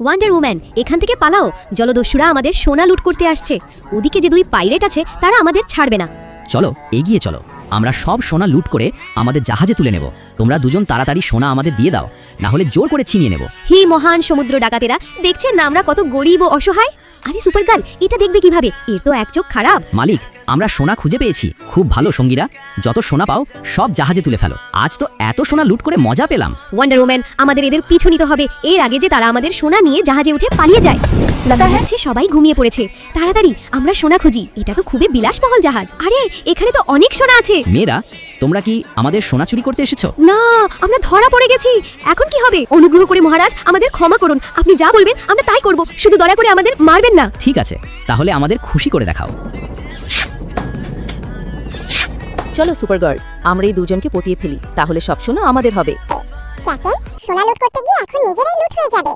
Wonder woman এখান থেকে পালাও। জলদস্যুরা আমাদের সোনা লুট করতে আসছে। ওদিকে যে দুই পাইরেট আছে তারা আমাদের ছাড়বে না। চলো এগিয়ে চলো। আমরা সব সোনা লুট করে আমাদের জাহাজে তুলে নেব। তোমরা দুজন তাড়াতাড়ি সোনা আমাদের দিয়ে দাও না হলে জোর করে ছিনিয়ে নেব। হি মহান সমুদ্র ডাকাতেরা দেখছেন না আমরা কত গরিব ও অসহায়? আরে সুপার গার্ল এটা দেখবে কীভাবে? এর তো এক চোখ খারাপ। মালিক আমরা সোনা খুঁজে পেয়েছি। খুব ভালো সঙ্গীরা। যত সোনা পাও সব জাহাজে তুলে ফেলো। আজ তো এত সোনা লুট করে মজা পেলাম। ওয়ান্ডার ওম্যান আমাদের এদের পিছু নিতে হবে। এর আগে যে তারা আমাদের সোনা নিয়ে জাহাজে উঠে পালিয়ে যায়। লতা আছে সবাই ঘুমিয়ে পড়েছে। তাড়াতাড়ি আমরা সোনা খুঁজি। এটা তো খুবই বিলাসবহল জাহাজ। আরে এখানে তো অনেক সোনা আছে। মেয়েরা তোমরা কি আমাদের সোনা চুরি করতে এসেছ? না আমরা ধরা পড়ে গেছি। এখন কি হবে? অনুগ্রহ করে মহারাজ আমাদের ক্ষমা করুন। আপনি যা বলবেন আমরা তাই করব। শুধু দয়া করে আমাদের মারবেন না। ঠিক আছে তাহলে আমাদের খুশি করে দেখাও। চলো সুপারগার্ল, আমরা এই দুজনকে পটিয়ে ফেলি, তাহলে সব শোনো আমাদের হবে। সোনা লুট করতে গিয়ে এখন নিজেরাই লুট হয়ে যাবে।